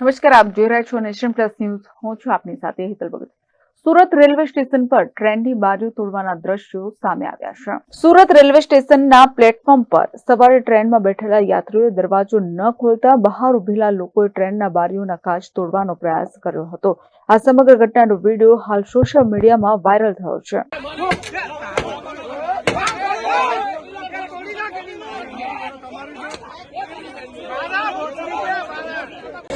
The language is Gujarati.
નમસ્કાર, આપ જોઈ રહ્યા છો નેશન પ્લસ ન્યૂઝ. હું છું આપની સાથે હિતલ ભગત. સુરત રેલવે સ્ટેશન પર ટ્રેનની બારીઓ તોડવાના દ્રશ્યો સામે આવ્યા છે. સુરત રેલવે સ્ટેશનના પ્લેટફોર્મ પર સવારે ટ્રેનમાં બેઠેલા યાત્રીઓએ દરવાજો ન ખોલતા બહાર ઉભેલા લોકોએ ટ્રેનના બારીઓના કાચ તોડવાનો પ્રયાસ કર્યો હતો. આ સમગ્ર ઘટનાનો વીડિયો હાલ સોશિયલ મીડિયામાં વાયરલ થયો છે.